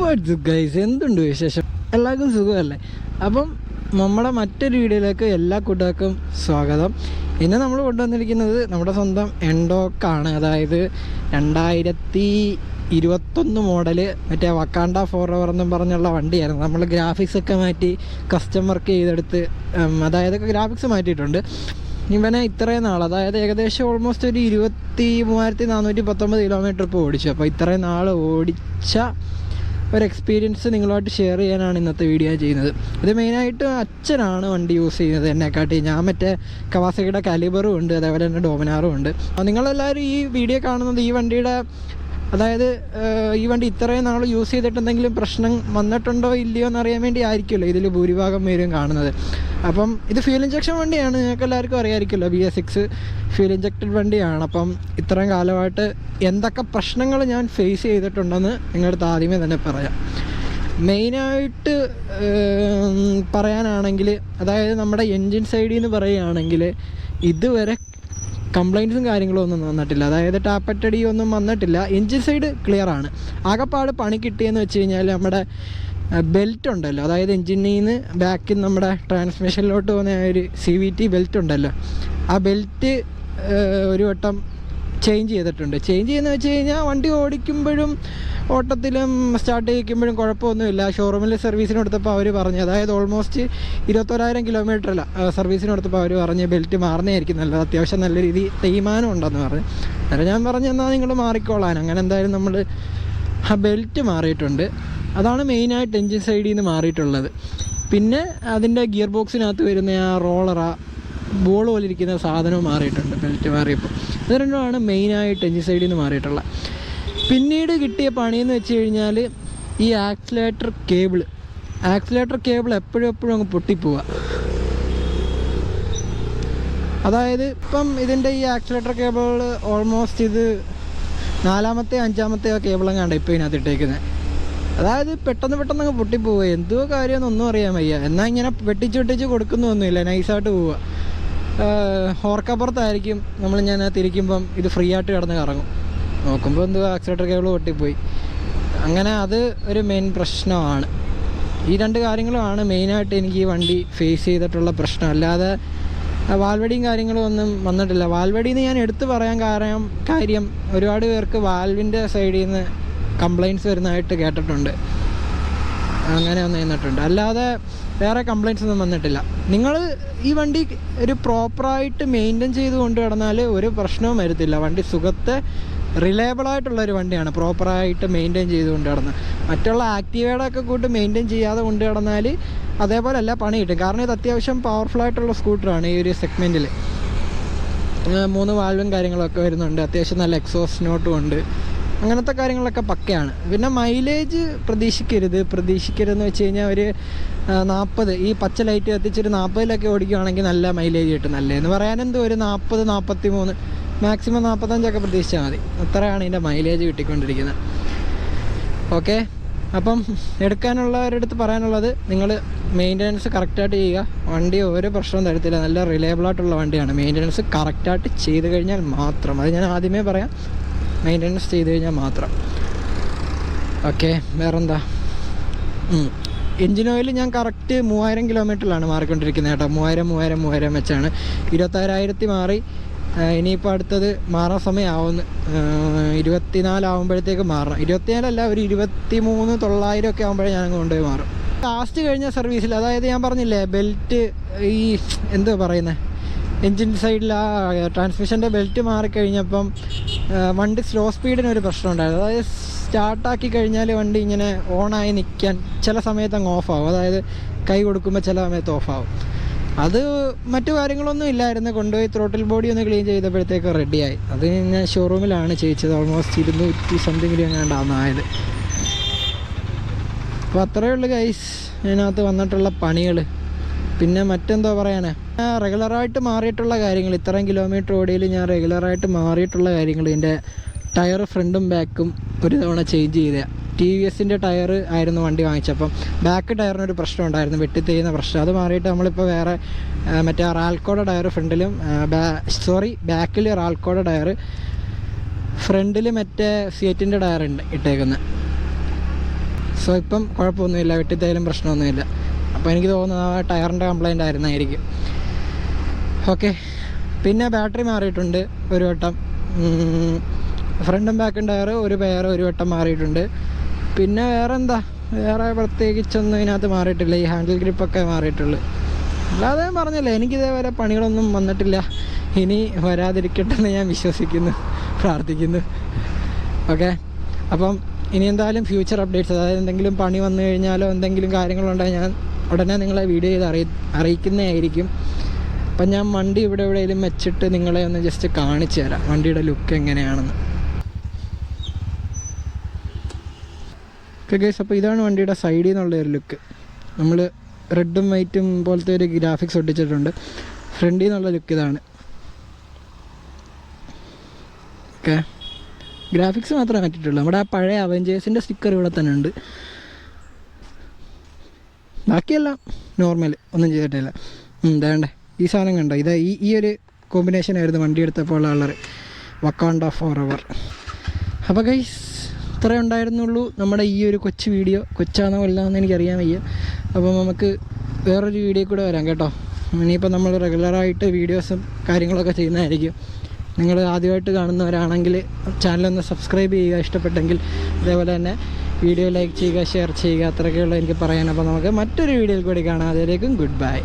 വാട്സ് guys എന്തുണ്ട് വിശേഷം? എല്ലാവർക്കും സുഖമല്ലേ? അപ്പം നമ്മുടെ മറ്റൊരു വീഡിയോയിലേക്ക് എല്ലാ കൂട്ടുകാർക്കും സ്വാഗതം. ഇന്ന് നമ്മൾ കൊണ്ടുവന്നിരിക്കുന്നത് നമ്മുടെ സ്വന്തം എൻഡോക്കാണ്. അതായത് രണ്ടായിരത്തി ഇരുപത്തൊന്ന് മോഡൽ മറ്റേ വക്കാണ്ട ഫോർ അവർ എന്നും പറഞ്ഞുള്ള വണ്ടിയായിരുന്നു. നമ്മൾ ഗ്രാഫിക്സ് ഒക്കെ മാറ്റി കസ്റ്റം വർക്ക് ചെയ്തെടുത്ത് അതായത് ഗ്രാഫിക്സ് മാറ്റിയിട്ടുണ്ട്. ഇവനെ ഇത്രയും നാൾ അതായത് ഏകദേശം ഓൾമോസ്റ്റ് ഒരു ഇരുപത്തി മൂവായിരത്തി നാനൂറ്റി പത്തൊമ്പത് കിലോമീറ്റർ ഇപ്പോൾ ഓടിച്ചു. അപ്പോൾ ഇത്രയും നാൾ ഓടിച്ച ഒരു എക്സ്പീരിയൻസ് നിങ്ങളുമായിട്ട് ഷെയർ ചെയ്യാനാണ് ഇന്നത്തെ വീഡിയോ ചെയ്യുന്നത്. ഇത് മെയിനായിട്ട് അച്ഛനാണ് വണ്ടി യൂസ് ചെയ്യുന്നത് എന്നെക്കാട്ടി. ഞാൻ മറ്റേ കവാസയുടെ കാലിബറും ഉണ്ട് അതേപോലെ തന്നെ ഡോമിനാറും ഉണ്ട്. നിങ്ങളെല്ലാവരും ഈ വീഡിയോ കാണുന്നത് ഈ വണ്ടിയുടെ അതായത് ഈ വണ്ടി ഇത്രയും നാൾ യൂസ് ചെയ്തിട്ട് എന്തെങ്കിലും പ്രശ്നം വന്നിട്ടുണ്ടോ ഇല്ലയോ എന്ന് അറിയാൻ വേണ്ടി ആയിരിക്കുമല്ലോ ഇതിൽ ഭൂരിഭാഗം പേരും കാണുന്നത്. അപ്പം ഇത് ഫ്യൂൽ ഇഞ്ചക്ഷൻ വണ്ടിയാണ്. നിങ്ങൾക്ക് എല്ലാവർക്കും അറിയാമായിരിക്കുമല്ലോ B S six fuel injected വണ്ടിയാണ്. അപ്പം ഇത്രയും കാലമായിട്ട് എന്തൊക്കെ പ്രശ്നങ്ങൾ ഞാൻ ഫേസ് ചെയ്തിട്ടുണ്ടെന്ന് നിങ്ങളുടെ ആദ്യമേ തന്നെ പറയാം. മെയിനായിട്ട് പറയാനാണെങ്കിൽ അതായത് നമ്മുടെ എൻജിൻ സൈഡിൽ നിന്ന് പറയുകയാണെങ്കിൽ ഇതുവരെ കംപ്ലൈന്റ്സും കാര്യങ്ങളും ഒന്നും വന്നിട്ടില്ല. അതായത് ടാപ്പറ്റടി ഒന്നും വന്നിട്ടില്ല. എൻജിൻ സൈഡ് ക്ലിയർ ആണ്. ആകെപ്പാട് പണി കിട്ടിയെന്ന് വെച്ച് കഴിഞ്ഞാൽ നമ്മുടെ ബെൽറ്റ് ഉണ്ടല്ലോ. അതായത് എൻജിനിൽ നിന്ന് ബാക്കിൽ നമ്മുടെ ട്രാൻസ്മിഷനിലോട്ട് പോകുന്ന ഒരു സി വി ടി ബെൽറ്റ് ഉണ്ടല്ലോ. ആ ബെൽറ്റ് ഒരു വട്ടം ചേഞ്ച് ചെയ്തിട്ടുണ്ട്. ചേഞ്ച് ചെയ്യുന്ന വെച്ച് കഴിഞ്ഞാൽ വണ്ടി ഓടിക്കുമ്പോഴും ഓട്ടത്തിലും സ്റ്റാർട്ട് ചെയ്യിക്കുമ്പോഴും കുഴപ്പമൊന്നുമില്ല. ഷോറൂമിൽ സർവീസിന് കൊടുത്തപ്പോൾ അവർ പറഞ്ഞു അതായത് ഓൾമോസ്റ്റ് ഇരുപത്തൊരായിരം കിലോമീറ്റർ അല്ല സർവീസിന് കൊടുത്തപ്പോൾ അവർ പറഞ്ഞ് ബെൽറ്റ് മാറുന്നതായിരിക്കും നല്ലത്. അത്യാവശ്യം നല്ല രീതി തേയ്മാനം ഉണ്ടെന്ന് പറഞ്ഞു. അന്നേരം ഞാൻ പറഞ്ഞു എന്നാൽ നിങ്ങൾ മാറിക്കോളാൻ. അങ്ങനെ എന്തായാലും നമ്മൾ ആ ബെൽറ്റ് മാറിയിട്ടുണ്ട്. അതാണ് മെയിനായിട്ട് എൻജിൻ സൈഡിൽ നിന്ന് മാറിയിട്ടുള്ളത്. പിന്നെ അതിന്റെ ഗിയർ ബോക്സിനകത്ത് വരുന്ന ആ റോളറാ ബോൾ പോലെ ഇരിക്കുന്ന സാധനവും മാറിയിട്ടുണ്ട് ബെൽറ്റ് മാറിയപ്പോൾ അത് രണ്ടുമാണ് മെയിനായിട്ട് എഞ്ചിൻ സൈഡിൽ നിന്ന് മാറിയിട്ടുള്ള. പിന്നീട് കിട്ടിയ പണിയെന്ന് വെച്ച് കഴിഞ്ഞാൽ ഈ ആക്സിലേറ്റർ കേബിൾ ആക്സിലേറ്റർ കേബിൾ എപ്പോഴും എപ്പോഴും അങ്ങ് പൊട്ടിപ്പോവുക അതായത് ഇപ്പം ഇതിന്റെ ഈ ആക്സിലേറ്റർ കേബിൾ ഓൾമോസ്റ്റ് ഇത് നാലാമത്തെ അഞ്ചാമത്തെയോ ആ എങ്ങാണ്ട് ഇപ്പോൾ ഇതിനകത്ത് ഇട്ടേക്കുന്നത് അതായത് പെട്ടെന്ന് പെട്ടെന്ന് അങ്ങ് പൊട്ടിപ്പോവുക എന്തോ കാര്യമെന്നൊന്നും അറിയാൻ വയ്യ. എന്നാൽ ഇങ്ങനെ വെട്ടിച്ച് വെട്ടിച്ച് കൊടുക്കുന്നൊന്നുമില്ല. നൈസായിട്ട് പോവുക ഹോർക്കപ്പുറത്തായിരിക്കും നമ്മൾ ഞാൻ തിരിക്കുമ്പം ഇത് ഫ്രീ ആയിട്ട് കിടന്ന് കറങ്ങും. നോക്കുമ്പോൾ എന്തോ ആക്സിലേറ്റർ കേബിൾ പൊട്ടിപ്പോയി. അങ്ങനെ അത് ഒരു മെയിൻ പ്രശ്നമാണ്. ഈ രണ്ട് കാര്യങ്ങളുമാണ് മെയിനായിട്ട് എനിക്ക് ഈ വണ്ടി ഫേസ് ചെയ്തിട്ടുള്ള പ്രശ്നം. അല്ലാതെ വാൽവടിയും കാര്യങ്ങളും ഒന്നും വന്നിട്ടില്ല. വാൽവടിയിൽ നിന്ന് ഞാൻ എടുത്തു പറയാൻ കാരണം കാര്യം ഒരുപാട് പേർക്ക് വാൽവിന്റെ സൈഡിൽ നിന്ന് കംപ്ലയിന്റ്സ് വരുന്നതായിട്ട് കേട്ടിട്ടുണ്ട്. അങ്ങനെ ഒന്ന് നിന്നിട്ടുണ്ട്. അല്ലാതെ വേറെ കംപ്ലയിൻസ് ഒന്നും വന്നിട്ടില്ല. നിങ്ങൾ ഈ വണ്ടി ഒരു പ്രോപ്പറായിട്ട് മെയിന്റെയിൻ ചെയ്ത് കൊണ്ട് കിടന്നാൽ ഒരു പ്രശ്നവും വരത്തില്ല. വണ്ടി സുഖത്തെ റിലയബിൾ ആയിട്ടുള്ള ഒരു വണ്ടിയാണ്. പ്രോപ്പറായിട്ട് മെയിന്റെയിൻ ചെയ്ത് കൊണ്ട് കിടന്ന് മറ്റുള്ള ആക്റ്റീവയുടെ ഒക്കെ കൂട്ട് മെയിന്റെയിൻ ചെയ്യാതെ കൊണ്ട് കിടന്നാൽ അതേപോലെ അല്ല പണി കിട്ടും. കാരണം ഇത് അത്യാവശ്യം പവർഫുൾ ആയിട്ടുള്ള സ്കൂട്ടറാണ് ഈ ഒരു സെഗ്മെന്റിൽ മൂന്ന് വാൽവും കാര്യങ്ങളൊക്കെ വരുന്നുണ്ട്. അത്യാവശ്യം നല്ല എക്സോസ്റ്റ് നോട്ടും ഉണ്ട്. അങ്ങനത്തെ കാര്യങ്ങളൊക്കെ പക്കയാണ്. പിന്നെ മൈലേജ് പ്രതീക്ഷിക്കരുത്. പ്രതീക്ഷിക്കരുതെന്ന് വെച്ച് കഴിഞ്ഞാൽ ഒരു നാൽപ്പത് ഈ പച്ച ലൈറ്റ് കത്തിച്ചൊരു നാൽപ്പതിലൊക്കെ ഓടിക്കുകയാണെങ്കിൽ നല്ല മൈലേജ് കിട്ടും. നല്ലതെന്ന് പറയാനെന്തോ ഒരു നാൽപ്പത് നാൽപ്പത്തി മൂന്ന് മാക്സിമം നാൽപ്പത്തഞ്ചൊക്കെ പ്രതീക്ഷിച്ചാൽ മതി. അത്രയാണ് ഇതിന്റെ മൈലേജ് കിട്ടിക്കൊണ്ടിരിക്കുന്നത്. ഓക്കെ? അപ്പം എടുക്കാനുള്ളവരടുത്ത് പറയാനുള്ളത് നിങ്ങൾ മെയിന്റനൻസ് കറക്റ്റായിട്ട് ചെയ്യുക. വണ്ടി ഒരു പ്രശ്നവും തരത്തില്ല. നല്ല റിലയബിൾ ആയിട്ടുള്ള വണ്ടിയാണ്. മെയിന്റനൻസ് കറക്റ്റായിട്ട് ചെയ്ത് കഴിഞ്ഞാൽ മാത്രം. അത് ഞാൻ ആദ്യമേ പറയാം. മെയിന്റനൻസ് ചെയ്ത് കഴിഞ്ഞാൽ മാത്രം. ഓക്കെ വേറെന്താ? എൻജിൻ ഓയിൽ ഞാൻ കറക്റ്റ് മൂവായിരം കിലോമീറ്ററിലാണ് മാറിക്കൊണ്ടിരിക്കുന്നത് കേട്ടോ. മൂവായിരം മൂവായിരം മൂവായിരം വെച്ചാണ്. ഇരുപത്താറായിരത്തി മാറി. ഇനിയിപ്പോൾ അടുത്തത് മാറാൻ സമയമാവുന്നു ഇരുപത്തിനാലാവുമ്പോഴത്തേക്ക് മാറണം. ഇരുപത്തിനാലല്ല ഒരു ഇരുപത്തി മൂന്ന് തൊള്ളായിരം ഒക്കെ ആകുമ്പോഴേ ഞാൻ കൊണ്ടുപോയി മാറും. ലാസ്റ്റ് കഴിഞ്ഞ സർവീസിൽ അതായത് ഞാൻ പറഞ്ഞില്ലേ ബെൽറ്റ് ഈ എന്തോ പറയുന്നത് എൻജിൻ സൈഡിൽ ആ ട്രാൻസ്മിഷന്റെ ബെൽറ്റ് മാറിക്കഴിഞ്ഞപ്പം വണ്ടി സ്ലോ സ്പീഡിന് ഒരു പ്രശ്നം ഉണ്ടായിരുന്നു അതായത് സ്റ്റാർട്ടാക്കി കഴിഞ്ഞാൽ വണ്ടി ഇങ്ങനെ ഓണായി നിൽക്കാൻ ചില സമയത്ത് അങ്ങ് ഓഫാവും അതായത് കൈ കൊടുക്കുമ്പോൾ ചില സമയത്ത് ഓഫാവും അത് മറ്റു കാര്യങ്ങളൊന്നും ഇല്ലായിരുന്നു. കൊണ്ടുപോയി ത്രോട്ടിൽ ബോഡി ഒന്ന് ക്ലീൻ ചെയ്തപ്പോഴത്തേക്ക് റെഡിയായി അത് ഞാൻ ഷോറൂമിലാണ് ചെയ്യിച്ചത് ഓൾമോസ്റ്റ് ഇരുന്നൂറ്റി സംതിങ് ആയത്. അപ്പോൾ അത്രയേ ഉള്ളൂ ഗൈസ് ഇതിനകത്ത് വന്നിട്ടുള്ള പണികൾ പിന്നെ മറ്റെന്തോ പറയാനാ റെഗുലറായിട്ട് മാറിയിട്ടുള്ള കാര്യങ്ങൾ ഇത്രയും കിലോമീറ്റർ ഓടിയിൽ ഞാൻ റെഗുലറായിട്ട് മാറിയിട്ടുള്ള കാര്യങ്ങൾ. ഇതിന്റെ ടയർ ഫ്രണ്ടും ബാക്കും ഒരു തവണ ചേഞ്ച് ചെയ്ത ടി വി എസിന്റെ ടയർ ആയിരുന്നു വണ്ടി വാങ്ങിച്ചപ്പം ബാക്ക് ടയറിനൊരു പ്രശ്നം ഉണ്ടായിരുന്നു വെട്ടിത്തേയുന്ന പ്രശ്നം. അത് മാറിയിട്ട് നമ്മളിപ്പോൾ വേറെ മറ്റേ റാൽക്കോടെ ടയർ ഫ്രണ്ടിലും സോറി ബാക്കിൽ റാൽക്കോടെ ടയർ ഫ്രണ്ടിൽ മറ്റേ സീറ്റിന്റെ ടയർ ഉണ്ട് ഇട്ടേക്കുന്നത് സോ ഇപ്പം കുഴപ്പമൊന്നുമില്ല വെട്ടിത്തേലും പ്രശ്നമൊന്നുമില്ല. അപ്പോൾ എനിക്ക് തോന്നുന്നത് ആ ടയറിന്റെ കംപ്ലൈന്റ് ആയിരുന്നായിരിക്കും. ഓക്കെ പിന്നെ ബാറ്ററി മാറിയിട്ടുണ്ട് ഒരു വട്ടം. ഫ്രണ്ടും ബാക്കും ടയർ ഒരു പെയർ ഒരു വട്ടം മാറിയിട്ടുണ്ട്. പിന്നെ വേറെ എന്താ വേറെ പ്രത്യേകിച്ചൊന്നും ഇതിനകത്ത് മാറിയിട്ടില്ല. ഈ ഹാൻഡിൽ ഗ്രിപ്പൊക്കെ മാറിയിട്ടുള്ളൂ. അല്ലാതെ പറഞ്ഞില്ല എനിക്കിതേവരെ പണികളൊന്നും വന്നിട്ടില്ല. ഇനി വരാതിരിക്കട്ടെ എന്ന് ഞാൻ വിശ്വസിക്കുന്നു പ്രാർത്ഥിക്കുന്നു. ഓക്കെ അപ്പം ഇനി എന്തായാലും ഫ്യൂച്ചർ അപ്ഡേറ്റ്സ് അതായത് എന്തെങ്കിലും പണി വന്നു കഴിഞ്ഞാലോ എന്തെങ്കിലും കാര്യങ്ങളുണ്ടെങ്കിൽ ഞാൻ ഉടനെ നിങ്ങളെ വീഡിയോ ചെയ്ത് അറിയി അറിയിക്കുന്നതായിരിക്കും. അപ്പം ഞാൻ വണ്ടി ഇവിടെ എവിടെയെങ്കിലും വെച്ചിട്ട് നിങ്ങളെ ഒന്ന് ജസ്റ്റ് കാണിച്ചു തരാം. വണ്ടിയുടെ ലുക്ക് എങ്ങനെയാണെന്ന്. ഓക്കെ ഗൈസ് അപ്പോൾ ഇതാണ് വണ്ടിയുടെ സൈഡിൽ നിന്നുള്ള ഒരു ലുക്ക് നമ്മൾ റെഡും വൈറ്റും പോലത്തെ ഒരു ഗ്രാഫിക്സ് ഒട്ടിച്ചിട്ടുണ്ട്. ഫ്രണ്ടിൽ നിന്നുള്ള ലുക്ക് ഇതാണ്. ഓക്കെ ഗ്രാഫിക്സ് മാത്രമേ മാറ്റിയിട്ടുള്ളൂ നമ്മുടെ ആ പഴയ അവഞ്ചേഴ്സിന്റെ സ്റ്റിക്കർ ഇവിടെ തന്നെ ഉണ്ട്. ബാക്കിയെല്ലാം നോർമൽ ഒന്നും ചെയ്തിട്ടില്ല. വേണ്ടേ ഈ സാധനം കണ്ടോ? ഇതാ ഈ ഈ ഒരു കോമ്പിനേഷൻ ആയിരുന്നു വണ്ടി എടുത്തപ്പോൾ ഉള്ള ആളർ വക്കാണ്ട ഫോർ അവർ അപ്പോൾ ഗൈസ് ഇത്രേ ഉണ്ടായിരുന്നുള്ളൂ നമ്മുടെ ഈ ഒരു കൊച്ചു വീഡിയോ കൊച്ചാണോ അല്ലാന്ന് എനിക്കറിയാൻ വയ്യ. അപ്പോൾ നമുക്ക് വേറൊരു വീഡിയോ കൂടെ വരാം കേട്ടോ. ഇനിയിപ്പോൾ നമ്മൾ റെഗുലറായിട്ട് വീഡിയോസും കാര്യങ്ങളൊക്കെ ചെയ്യുന്നതായിരിക്കും. നിങ്ങൾ ആദ്യമായിട്ട് കാണുന്നവരാണെങ്കിൽ ചാനലൊന്ന് സബ്സ്ക്രൈബ് ചെയ്യുക ഇഷ്ടപ്പെട്ടെങ്കിൽ. അതേപോലെ തന്നെ വീഡിയോ ലൈക്ക് ചെയ്യുക ഷെയർ ചെയ്യുക അത്രയൊക്കെയുള്ളൂ എനിക്ക് പറയാൻ. അപ്പോൾ നമുക്ക് മറ്റൊരു വീഡിയോയിൽ കൂടി കാണാം. അതിലേക്കും ഗുഡ് ബൈ.